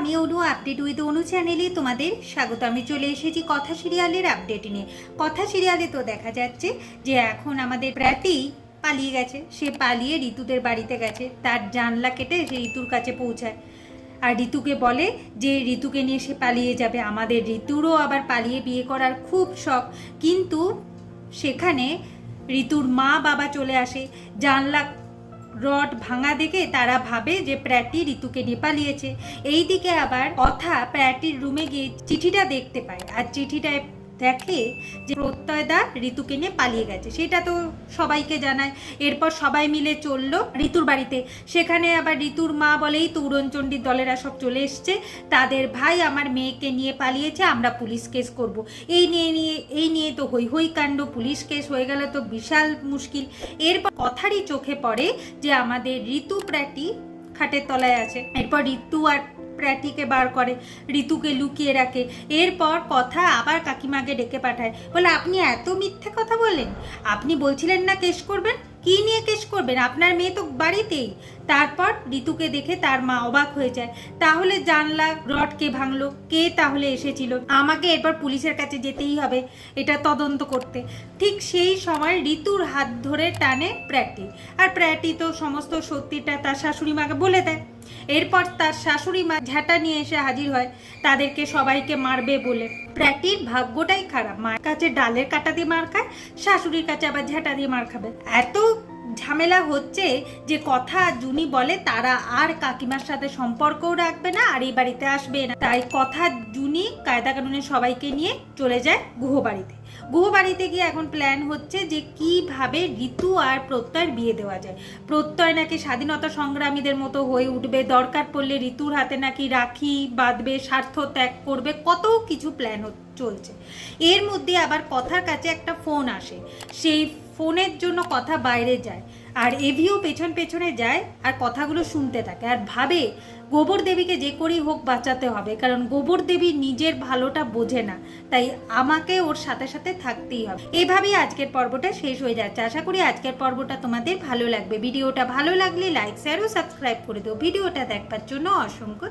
আমি অনু update with অনু চ্যানেলে তোমাদের স্বাগত। আমি চলে এসেছি কথা সিরিয়ালের আপডেট নিয়ে। কথা সিরিয়ালে তো দেখা যাচ্ছে যে এখন আমাদের প্র্যাটি পালিয়ে গেছে। সে পালিয়ে ঋতুদের বাড়িতে গেছে। তার জানলা কেটে সে ঋতুর কাছে পৌঁছায়। আর ঋতুকে বলে যে ঋতুকে নিয়ে সে পালিয়ে যাবে। আমাদের ঋতুরও আবার পালিয়ে বিয়ে করার খুব শখ। কিন্তু সেখানে ঋতুর মা বাবা চলে আসে। জানলা রড ভাঙা দেখে তারা ভাবে যে প্র্যাটি ঋতুকে নিয়ে পালিয়েছে এইদিকে আবার কথা প্র্যাটির রুমে গিয়ে চিঠিটা দেখতে পায়। আর চিঠিটায় দেখে যে প্রত্যয়দা ঋতুকে নিয়ে পালিয়ে গেছে। সেটা তো সবাইকে জানায়। এরপর সবাই মিলে চলল ঋতুর বাড়িতে। সেখানে আবার ঋতুর মা বলেই তো উড়নচণ্ডীর দলেরা সব চলে এসছে। তাদের ভাই আমার মেয়েকে নিয়ে পালিয়েছে, আমরা পুলিশ কেস করব। এই নিয়ে নিয়ে, এই নিয়ে তো হই হই কাণ্ড, পুলিশ কেস হয়ে গেলে তো বিশাল মুশকিল। এরপর কথারই চোখে পড়ে যে আমাদের ঋতু প্র্যাটি খাটের তলায় আছে। এরপর ঋতু আর প্র্যাটিকে বার করে, ঋতুকে লুকিয়ে রাখে। এরপর কথা আবার কাকিমাকে ডেকে পাঠায়। বলে, আপনি এত মিথ্যে কথা বলেন আপনি বলছিলেন না কেস করবেন? কি নিয়ে কেস করবেন? আপনার মেয়ে তো বাড়িতেই। তারপর ঋতুকে দেখে তার মা অবাক হয়ে যায়। তাহলে জানলা, রড কে ভাঙলো? কে তাহলে এসেছিল? আমাকে এরপর পুলিশের কাছে যেতেই হবে। এটা তদন্ত করতে। ঠিক সেই সময় ঋতুর হাত ধরে টানে প্র্যাটি। আর প্র্যাটি তো সমস্ত সত্যিটা তার শাশুড়ি মাকে বলে দেয়। এরপর তার শাশুড়ি মা ঝাঁটা নিয়ে এসে হাজির হয়। তাদেরকে সবাইকে মারবে বলে। প্র্যাটির ভাগ্যটাই খারাপ। মার কাছে ডালের কাটা দিয়ে মার খায়, শাশুড়ির কাছে আবার ঝাঁটা দিয়ে মার খাবে। এত ঝামেলা হচ্ছে যে কথা জুনি বলে, তারা আর কাকিমার সাথে সম্পর্কও রাখবে না, আর এই বাড়িতে আসবে না। তাই কথা জুনি কায়দা কানুনে সবাইকে নিয়ে চলে যায় গুহ বাড়িতে। গুহ বাড়িতে গিয়ে এখন প্ল্যান হচ্ছে যে কীভাবে ঋতু আর প্রত্যয়ের বিয়ে দেওয়া যায়। প্রত্যয় নাকি স্বাধীনতা সংগ্রামীদের মতো হয়ে উঠবে, দরকার পড়লে ঋতুর হাতে নাকি রাখি বাঁধবে, স্বার্থ ত্যাগ করবে, কত কিছু প্ল্যান চলছে। এর মধ্যে আবার কথার কাছে একটা ফোন আসে। সেই ফোনের জন্য কথা বাইরে যায়, আর এভিও পেছন পেছনে যায় আর কথাগুলো শুনতে থাকে। আর ভাবে, গোবর দেবীকে যে করেই হোক বাঁচাতে হবে, কারণ গোবর দেবী নিজের ভালোটা বোঝে না, তাই আমাকে ওর সাথে সাথে থাকতেই হবে। এভাবেই আজকের পর্বটা শেষ হয়ে যাচ্ছে। আশা করি আজকের পর্বটা তোমাদের ভালো লাগবে। ভিডিওটা ভালো লাগলে লাইক শেয়ার ও সাবস্ক্রাইব করে দিও। ভিডিওটা দেখবার জন্য অসংখ্য